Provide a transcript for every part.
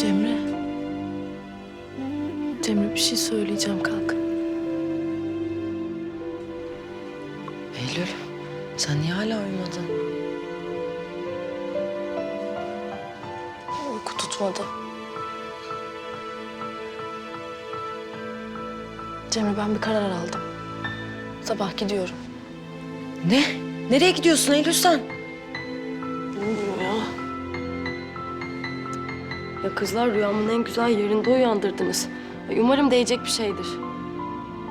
Cemre. Cemre bir şey söyleyeceğim kalk. Eylül, sen niye hala uyumadın? Uyku tutmadı. Cemre ben bir karar aldım. Sabah gidiyorum. Ne? Nereye gidiyorsun Eylül sen? Ya kızlar rüyamın en güzel yerinde uyandırdınız. Umarım değecek bir şeydir.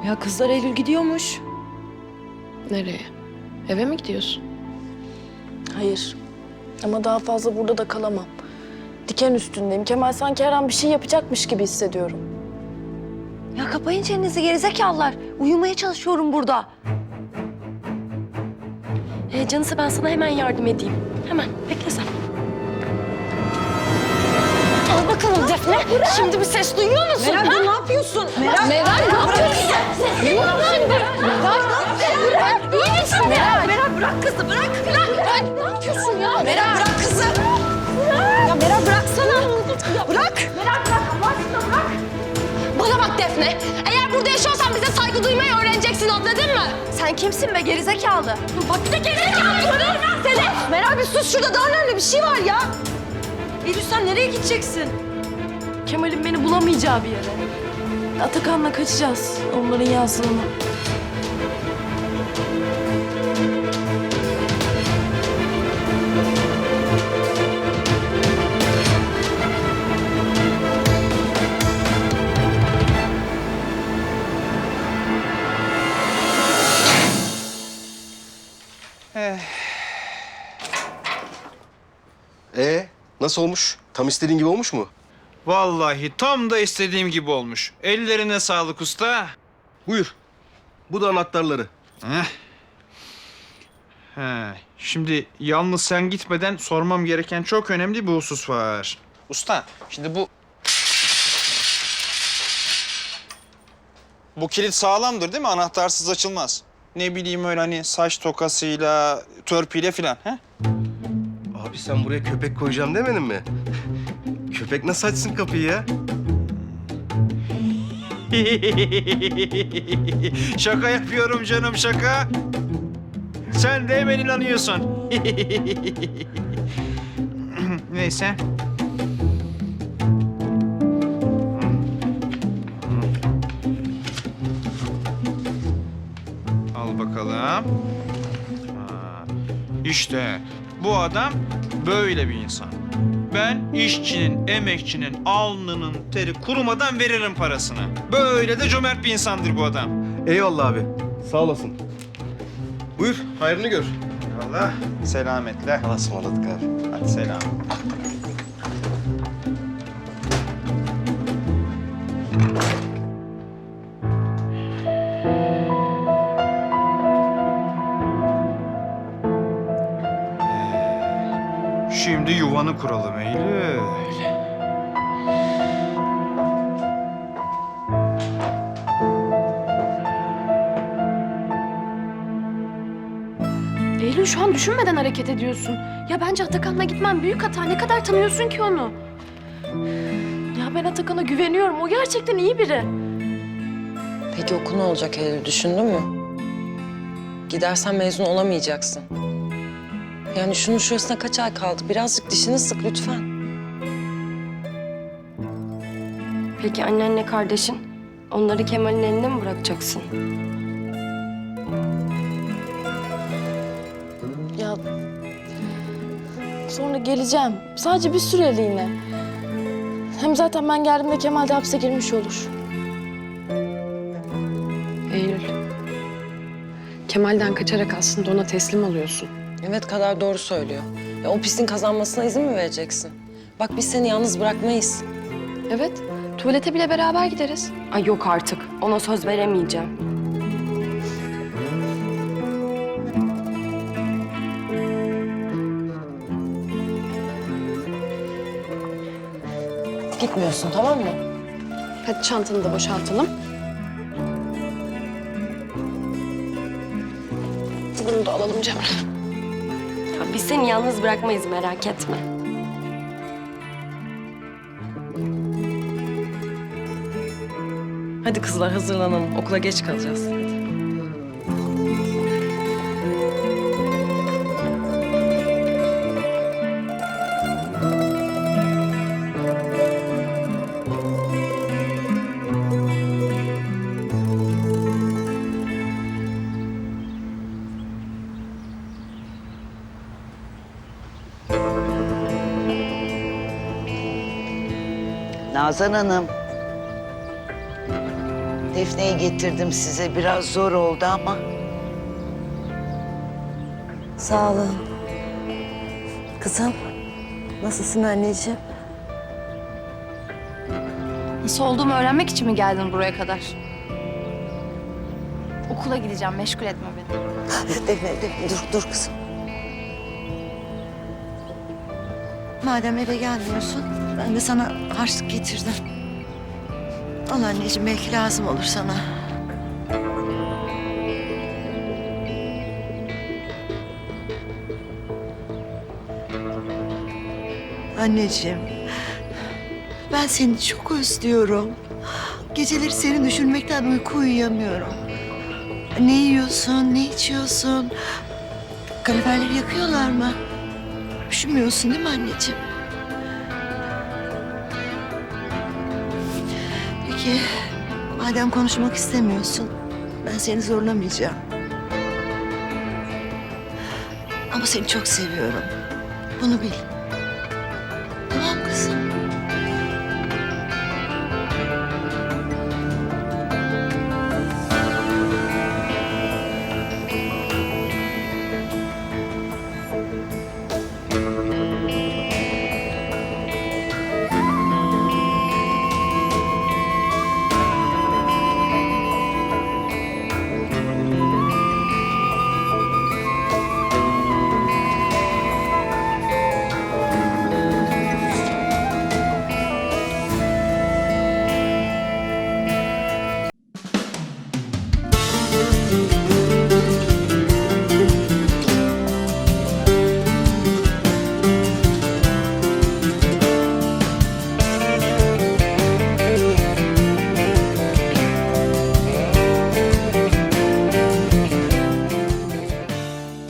Ya kızlar Eylül gidiyormuş. Nereye? Eve mi gidiyorsun? Hayır. Ama daha fazla burada da kalamam. Diken üstündeyim. Kemal sanki her an bir şey yapacakmış gibi hissediyorum. Ya kapayın çenenizi gerizekalılar. Uyumaya çalışıyorum burada. E, canısı ben sana hemen yardım edeyim. Hemen bekle sen. Defne. Şimdi bir ses duyuyor musun? Meral dur ne yapıyorsun? Meral. Meral ne yapıyorsun? Meral şimdi. Meral bırak. İyi misin Meral? Meral bırak kızı bırak. Bırak. Bırak. Ne yapıyorsun ya? Meral bırak kızı. Ya Meral bıraksana. Bırak. Meral bırak. Allah aşkına bırak. Bana bak Defne. Eğer burada yaşıyorsan bize saygı duymayı öğreneceksin anladın mı? Sen kimsin be gerizekalı? Bak bir de gerizekalı. Seni. Meral bir sus şurada daha önemli bir şey var ya. Eylül sen nereye gideceksin? Kemal'in beni bulamayacağı bir yere. Atakan'la kaçacağız. Onların yazlığına. Ee, nasıl olmuş? Tam istediğin gibi olmuş mu? Vallahi tam da istediğim gibi olmuş. Ellerine sağlık usta. Buyur. Bu da anahtarları. Heh. He, şimdi yalnız sen gitmeden sormam gereken çok önemli bir husus var. Usta, şimdi bu... Bu kilit sağlamdır değil mi? Anahtarsız açılmaz. Ne bileyim öyle hani saç tokasıyla, törpüyle filan. He? Abi sen buraya köpek koyacağım demedin mi? Köpek nasıl açsın kapıyı ya? şaka yapıyorum canım şaka. Sen de hemen inanıyorsun. Neyse. Al bakalım. İşte bu adam böyle bir insan. Ben işçinin, emekçinin alnının teri kurumadan veririm parasını. Böyle de cömert bir insandır bu adam. Eyvallah abi. Sağ olasın. Buyur, hayrını gör. Allah selametle. Allah'a ısmarladık abi. Hadi selam. Yuvanı kuralım Eylül. Eylül şu an düşünmeden hareket ediyorsun. Ya bence Atakan'la gitmen büyük hata. Ne kadar tanıyorsun ki onu? Ya ben Atakan'a güveniyorum. O gerçekten iyi biri. Peki okul ne olacak Eylül düşündün mü? Gidersen mezun olamayacaksın. Yani şunun şurasına kaç ay kaldı? Birazcık dişini sık lütfen. Peki annenle kardeşin? Onları Kemal'in eline mi bırakacaksın? Ya sonra geleceğim. Sadece bir süreliğine. Hem zaten ben geldiğimde Kemal de hapse girmiş olur. Eylül. Kemal'den kaçarak aslında ona teslim oluyorsun. Evet kadar doğru söylüyor. Ya o pisliğin kazanmasına izin mi vereceksin? Bak biz seni yalnız bırakmayız. Evet, tuvalete bile beraber gideriz. Ay yok artık. Ona söz veremeyeceğim. Gitmiyorsun tamam mı? Hadi çantanı da boşaltalım. Bunu da alalım Cemre. Biz seni yalnız bırakmayız merak etme. Hadi kızlar hazırlanalım. Okula geç kalacağız. Nazan Hanım. Defne'yi getirdim size. Biraz zor oldu ama. Sağ olun. Kızım, nasılsın anneciğim? Nasıl olduğumu öğrenmek için mi geldin buraya kadar? Okula gideceğim, meşgul etme beni. Defne, Defne, dur, dur kızım. Madem eve gelmiyorsun, ben de sana harçlık getirdim. Al anneciğim, belki lazım olur sana. Anneciğim, ben seni çok özlüyorum. Geceleri seni düşünmekten uyku uyuyamıyorum. Ne yiyorsun, ne içiyorsun? Kaloriferleri yakıyorlar mı? Üşümüyorsun değil mi anneciğim? Peki, madem konuşmak istemiyorsun, ben seni zorlamayacağım. Ama seni çok seviyorum. Bunu bil. Tamam kızım.